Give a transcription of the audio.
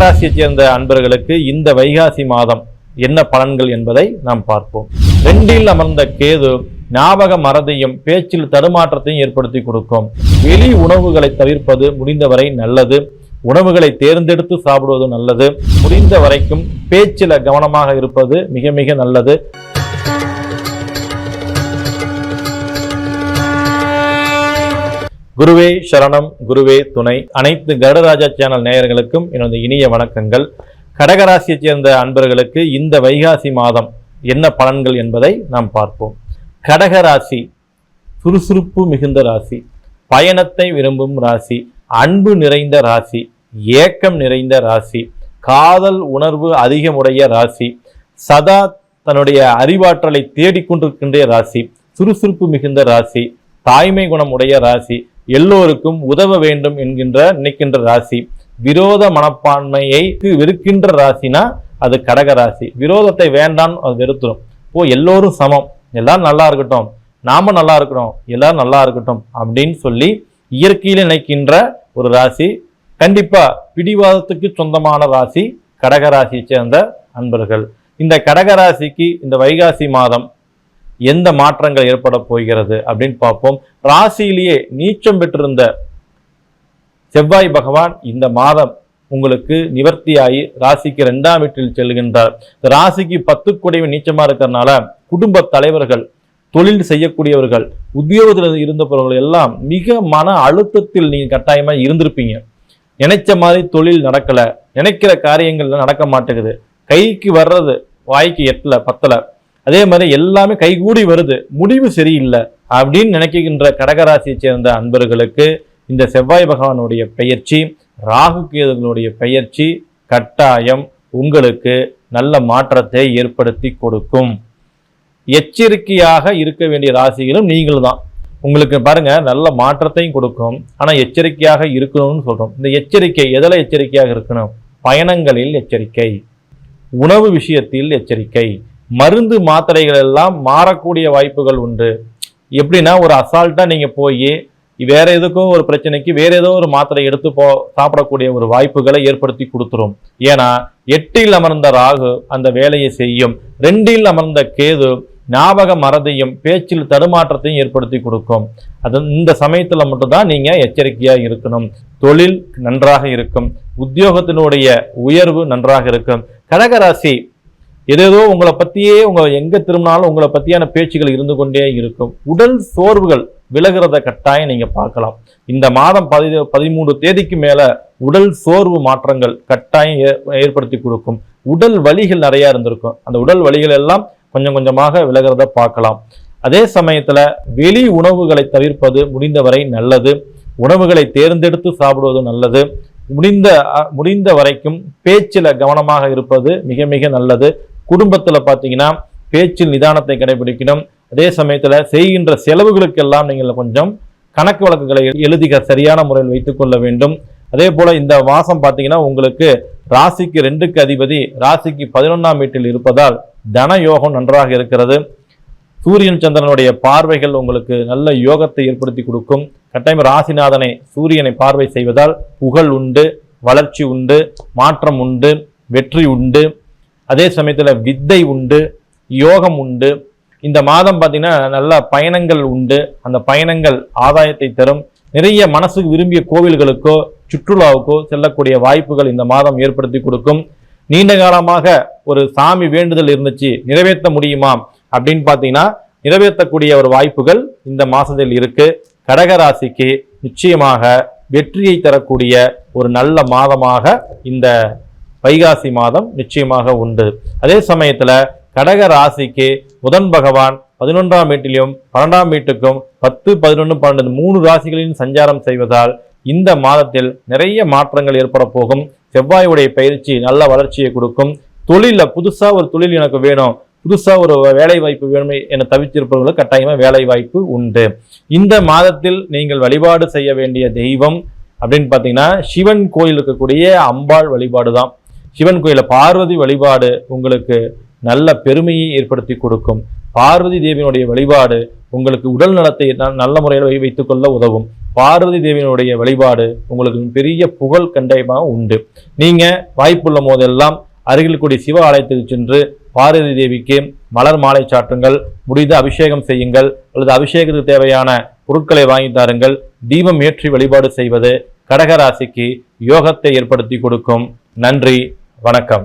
கடகராசியைச் சேர்ந்த அன்பர்களுக்கு இந்த வைகாசி மாதம் என்ன பலன்கள் என்பதை நாம் பார்ப்போம். ரெண்டில் அமர்ந்த கேது ஞாபக மறதியும் பேச்சில் தடுமாற்றத்தையும் ஏற்படுத்தி கொடுக்கும். வெளி உணவுகளை தவிர்ப்பது முடிந்தவரை நல்லது. உணவுகளை தேர்ந்தெடுத்து சாப்பிடுவது நல்லது. முடிந்த வரைக்கும் பேச்சில் கவனமாக இருப்பது மிக மிக நல்லது. குருவே சரணம் குருவே துணை. அனைத்து கருடராஜா சேனல் நேயர்களுக்கும் எனது இனிய வணக்கங்கள். கடகராசியைச் சேர்ந்த அன்பர்களுக்கு இந்த வைகாசி மாதம் என்ன பலன்கள் என்பதை நாம் பார்ப்போம். கடகராசி சுறுசுறுப்பு மிகுந்த ராசி பயணத்தை விரும்பும் ராசி அன்பு நிறைந்த ராசி ஏக்கம் நிறைந்த ராசி காதல் உணர்வு அதிகமுடைய ராசி சதா தன்னுடைய அறிவாற்றலை தேடிக்கொண்டிருக்கின்ற ராசி சுறுசுறுப்பு மிகுந்த ராசி தாய்மை குணம் உடைய ராசி எல்லோருக்கும் உதவ வேண்டும் என்கின்ற நினைக்கின்ற ராசி. விரோத மனப்பான்மையை வெறுக்கின்ற ராசினா அது கடக ராசி. விரோதத்தை வேண்டான்னு அது வெறுத்துடும் ஓ எல்லோரும் சமம். எல்லாரும் நல்லா இருக்கட்டும். நாம நல்லா இருக்கிறோம். எல்லாரும் நல்லா இருக்கட்டும் அப்படின்னு சொல்லி இயற்கையில நினைக்கின்ற ஒரு ராசி. கண்டிப்பா பிடிவாதத்துக்கு சொந்தமான ராசி கடகராசியை சேர்ந்த அன்பர்கள். இந்த கடகராசிக்கு இந்த வைகாசி மாதம் எந்த மாற்றங்கள் ஏற்பட போகிறது அப்படின்னு பார்ப்போம். ராசியிலேயே நீச்சம் பெற்றிருந்த செவ்வாய் பகவான் இந்த மாதம் உங்களுக்கு நிவர்த்தியாகி ராசிக்கு ரெண்டாம் வீட்டில் செல்கின்றார். இந்த ராசிக்கு பத்து குடைவு நீச்சமாக இருக்கிறதுனால குடும்ப தலைவர்கள் தொழில் செய்யக்கூடியவர்கள் உத்தியோகத்தில் இருந்தவர்கள் எல்லாம் மிக மன அழுத்தத்தில் நீங்கள் கட்டாயமாக இருந்திருப்பீங்க. நினைச்ச மாதிரி தொழில் நடக்கல நினைக்கிற காரியங்கள்லாம் நடக்க மாட்டேங்குது. கைக்கு வர்றது வாய்க்கு எட்டல பத்தல. அதே மாதிரி எல்லாமே கைகூடி வருது. முடிவு சரியில்லை அப்படின்னு நினைக்கின்ற கடகராசியை சேர்ந்த அன்பர்களுக்கு இந்த செவ்வாய் பகவானுடைய பெயர்ச்சி ராகு கேதுகளுடைய பெயர்ச்சி கட்டாயம் உங்களுக்கு நல்ல மாற்றத்தை ஏற்படுத்தி கொடுக்கும். எச்சரிக்கையாக இருக்க வேண்டிய ராசிகளும் நீங்கள் தான். உங்களுக்கு பாருங்க நல்ல மாற்றத்தையும் கொடுக்கும். ஆனால் எச்சரிக்கையாக இருக்கணும்னு சொல்கிறோம் இந்த எச்சரிக்கை எதில் எச்சரிக்கையாக இருக்கணும்? பயணங்களில் எச்சரிக்கை உணவு விஷயத்தில் எச்சரிக்கை. மருந்து மாத்திரைகள் எல்லாம் மாறக்கூடிய வாய்ப்புகள் உண்டு. எப்படின்னா ஒரு அசால்ட்டாக நீங்கள் போய் வேற எதுக்கும் ஒரு பிரச்சனைக்கு வேற ஏதோ ஒரு மாத்திரை எடுத்து போ சாப்பிடக்கூடிய ஒரு வாய்ப்புகளை ஏற்படுத்தி கொடுத்துரும். ஏன்னா எட்டில் அமர்ந்த ராகு அந்த வேலையை செய்யும். ரெண்டில் அமர்ந்த கேது ஞாபக மறதியும் பேச்சில் தடுமாற்றத்தையும் ஏற்படுத்தி கொடுக்கும். அது இந்த சமயத்தில் மட்டும்தான் நீங்கள் எச்சரிக்கையாக இருக்கணும். தொழில் நன்றாக இருக்கும். உத்தியோகத்தினுடைய உயர்வு நன்றாக இருக்கும். கடகராசி ஏதேதோ உங்களை பற்றியே உங்க எங்க திரும்பினாலும் உங்களை பற்றியான பேச்சுகள் இருந்து கொண்டே இருக்கும். உடல் சோர்வுகள் விலகிறத கட்டாயம் நீங்க பார்க்கலாம். இந்த மாதம் பதி பதிமூணு தேதிக்கு மேல உடல் சோர்வு மாற்றங்கள் கட்டாயம் ஏ- ஏற்படுத்தி கொடுக்கும். உடல் வலிகள் நிறைய இருந்திருக்கும். அந்த உடல் வலிகள் எல்லாம் கொஞ்சம் கொஞ்சமாக விலகிறத பார்க்கலாம். அதே சமயத்துல வெளி உணவுகளை தவிர்ப்பது முடிந்தவரை நல்லது. உணவுகளை தேர்ந்தெடுத்து சாப்பிடுவது நல்லது. முடிந்த முடிந்த வரைக்கும் பேச்சில் கவனமாக இருப்பது மிக மிக நல்லது. குடும்பத்தில் பார்த்தீங்கன்னா பேச்சில் நிதானத்தை கடைபிடிக்கணும். அதே சமயத்தில் செய்கின்ற செலவுகளுக்கெல்லாம் நீங்கள் கொஞ்சம் கணக்கு வழக்குகளை எழுதிக சரியான முறையில் வைத்துக்கொள்ள வேண்டும். அதே போல் இந்த மாதம் பார்த்தீங்கன்னா உங்களுக்கு ராசிக்கு ரெண்டுக்கு அதிபதி ராசிக்கு பதினொன்றாம் வீட்டில் இருப்பதால் தன யோகம் நன்றாக இருக்கிறது. சூரியன் சந்திரனுடைய பார்வைகள் உங்களுக்கு நல்ல யோகத்தை ஏற்படுத்தி கொடுக்கும். கட்டாயம் ராசிநாதனை சூரியனை பார்வை செய்வதால் புகழ் உண்டு வளர்ச்சி உண்டு மாற்றம் உண்டு வெற்றி உண்டு. அதே சமயத்தில் வித்தை உண்டு யோகம் உண்டு. இந்த மாதம் பார்த்தீங்கன்னா நல்ல பயணங்கள் உண்டு. அந்த பயணங்கள் ஆதாயத்தை தரும். நிறைய மனசுக்கு விரும்பிய கோவில்களுக்கோ சுற்றுலாவுக்கோ செல்லக்கூடிய வாய்ப்புகள் இந்த மாதம் ஏற்படுத்தி கொடுக்கும். நீண்ட காலமாக ஒரு சாமி வேண்டுதல் இருந்துச்சு நிறைவேற்ற முடியுமா அப்படின்னு பார்த்தீங்கன்னா நிறைவேற்றக்கூடிய ஒரு வாய்ப்புகள் இந்த மாதத்தில் இருக்கு. கடகராசிக்கு நிச்சயமாக வெற்றியை தரக்கூடிய ஒரு நல்ல மாதமாக இந்த வைகாசி மாதம் நிச்சயமாக உண்டு. அதே சமயத்தில் கடக ராசிக்கு புதன் பகவான் பதினொன்றாம் வீட்டிலும் பன்னெண்டாம் வீட்டுக்கும் பத்து பதினொன்று பன்னெண்டு மூணு ராசிகளிலும் சஞ்சாரம் செய்வதால் இந்த மாதத்தில் நிறைய மாற்றங்கள் ஏற்பட போகும். செவ்வாயுடைய பயிற்சி நல்ல வளர்ச்சியை கொடுக்கும். தொழிலில் புதுசாக ஒரு தொழில் எனக்கு வேணும் புதுசாக ஒரு வேலை வாய்ப்பு வேணும் என தவிச்சிருப்பவர்களுக்கு கட்டாயமாக வேலை வாய்ப்பு உண்டு. இந்த மாதத்தில் நீங்கள் வழிபாடு செய்ய வேண்டிய தெய்வம் அப்படின்னு பார்த்தீங்கன்னா சிவன் கோயில் இருக்கக்கூடிய அம்பாள் வழிபாடு தான் சிவன் கோயிலில் பார்வதி வழிபாடு உங்களுக்கு நல்ல பெருமையை ஏற்படுத்தி கொடுக்கும். பார்வதி தேவியினுடைய வழிபாடு உங்களுக்கு உடல் நலத்தை நல்ல முறையில் வைத்துக்கொள்ள உதவும். பார்வதி தேவியினுடைய வழிபாடு உங்களுக்கு பெரிய புகழ் கண்டயமாக உண்டு. நீங்கள் வாய்ப்புள்ள போதெல்லாம் அருகில் கூடிய சிவ ஆலயத்துக்கு சென்று பார்வதி தேவிக்கு மலர் மாலை சாற்றுங்கள் முடிந்த அபிஷேகம் செய்யுங்கள் அல்லது அபிஷேகத்துக்கு தேவையான பொருட்களை வாங்கி தாருங்கள் தீபம் ஏற்றி வழிபாடு செய்வது கடகராசிக்கு யோகத்தை ஏற்படுத்தி கொடுக்கும். நன்றி. வணக்கம்.